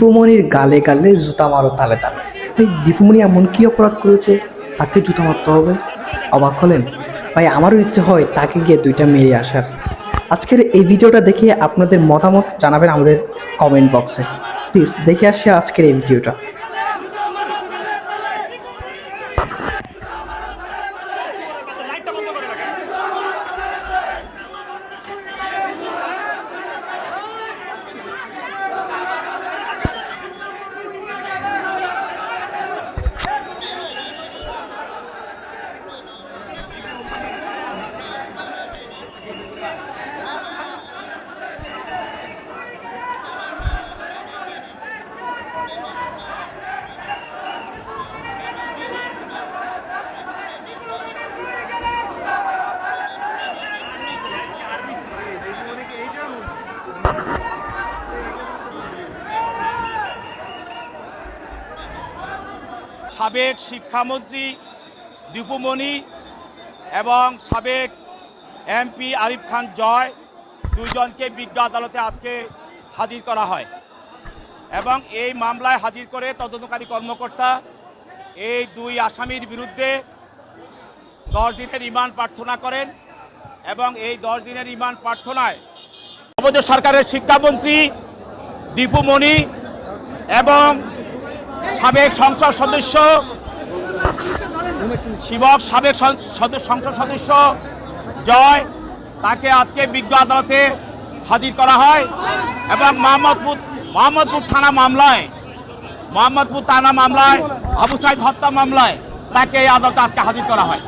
দীপুমণির গালে গালে জুতা মারো তালে তালে। ভাই দীপুমণি এমন কি অপরাধ করেছে? তাকে জুতা মারতে হবে? অবাক হলেন। ভাই, আমারও ইচ্ছে হয় তাকে গিয়ে দুইটা মেরে আসার। আজকের এই ভিডিওটা দেখে আপনাদের মতামত জানাবেন আমাদের কমেন্ট বক্সে প্লিজ দেখে আসি আজকের এই ভিডিওটা। সাবেক শিক্ষামন্ত্রী দীপুমণি এবং সাবেক এমপি আরিফ খান জয় দুইজনকে বিজ্ঞ আদালতে আজকে হাজির করা হয়। এবং এই মামলায় হাজির করে তদন্তকারী কর্মকর্তা এই দুই আসামির বিরুদ্ধে দশ দিনের রিমান্ড প্রার্থনা করেন এবং এই দশ দিনের রিমান্ড প্রার্থনায় আমাদের সরকারের শিক্ষামন্ত্রী দীপুমণি এবং সাবেক সংসদ সদস্য, শিবক সাবেক সংসদ সদস্য জয়, তাকে আজকে বিজ্ঞ আদালতে হাজির করা হয় এবং মোহাম্মদপুর মোহাম্মদপুর থানা মামলায় মোহাম্মদপুর থানা মামলায়, আবু সাইদ হত্যা মামলায় তাকে এই আদালতে আজকে হাজির করা হয়।